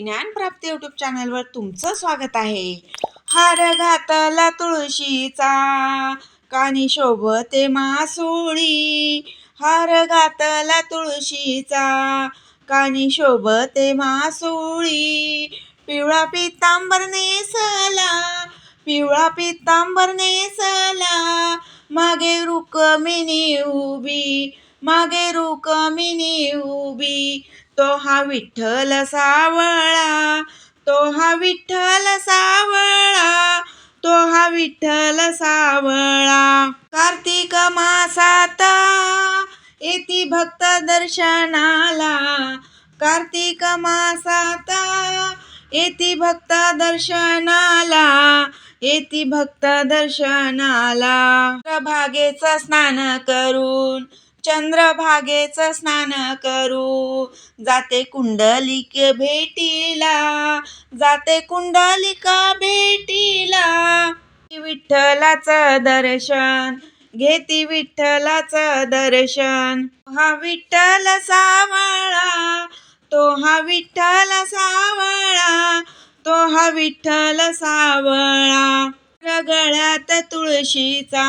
ज्ञानप्राप्ती YouTube चॅनलवर तुमचं स्वागत आहे. हार घातला तुळशीचा कानी शोभते मासोळी. हार घातला तुळशीचा कानी शोभते मासोळी. पिवळा पितांबर नेसला पिवळा पितांबर नेसला. मागे रुकमिनी उभी मागे रुकमिनी उभी. तो हा विठ्ठल सावळा तो हा विठ्ठल सावळा तो हा विठ्ठल सावळा. कार्तिक मासात येती भक्त दर्शनाला. कार्तिक मासात येती भक्त दर्शनाला येती भक्त दर्शनाला. प्रभागेचं स्नान करून चंद्रभागेचं स्नान करू. जाते कुंडलिक भेटीला. जाते कुंडलिका भेटीला. विठ्ठलाचं दर्शन घेती विठ्ठलाचं दर्शन. हा विठ्ठल सावळा तो हा विठ्ठल सावळा तो हा विठ्ठल सावळा. रगळ्यात तुळशीचा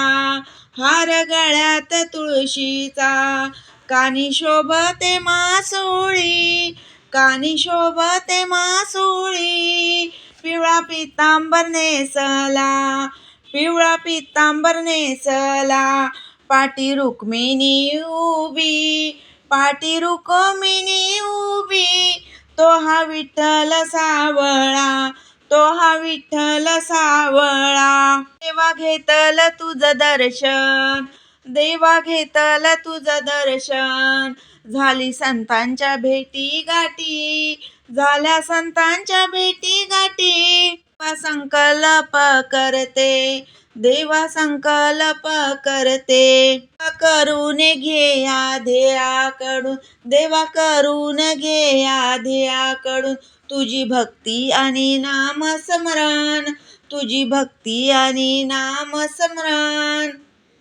हार गळ्यात तुळशीचा. कानी शोभते मासोळी कानी शोभते मासोळी. पिवळा पितांबर नेसला पिवळा पितांबर नेसला. पाटी रुक्मिणी उभी पाटी रुक्मिणी उभी. तो हा विठ्ठल सावळा तो हा विठ्ठल सावळा. देवा घेतल तुझं दर्शन. देवा घेतल तुझं दर्शन. झाली संतांच्या भेटी गाठी. झाल्या संतांच्या भेटी गाठी. संकल्प करते. देवा संकल्प करते. करून घे ध्येयाकडून देवा करून घेया ध्येयाकडून तुझी भक्ती आणि नाम स्मरण. तुझी भक्ती आणि नाम स्मरण.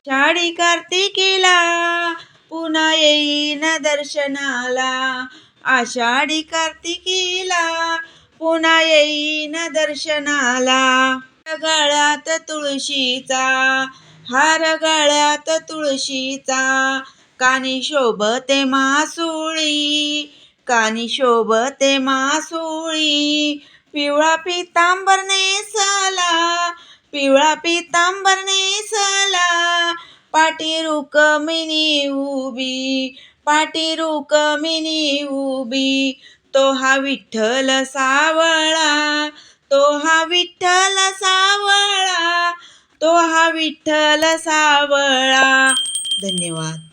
शाळी कार्तिकीला पुन्हा येईन दर्शनाला. आषाढी कार्तिकीला पुन्हा येईन दर्शनाला. गळ्यात तुळशीचा हार गळ्यात तुळशीचा. कानी शोभते मासुळी कानी शोभते मासुळी. पिवळा पितांबर नेसला पिवळा पितांबर नेसला. पाटी रुकमिनी उभी पाटी रुकमिनी उभी. तो हा विठ्ठल सावळा तो हा विठ्ठल सावळा तो हा विठ्ठल सावळा. धन्यवाद.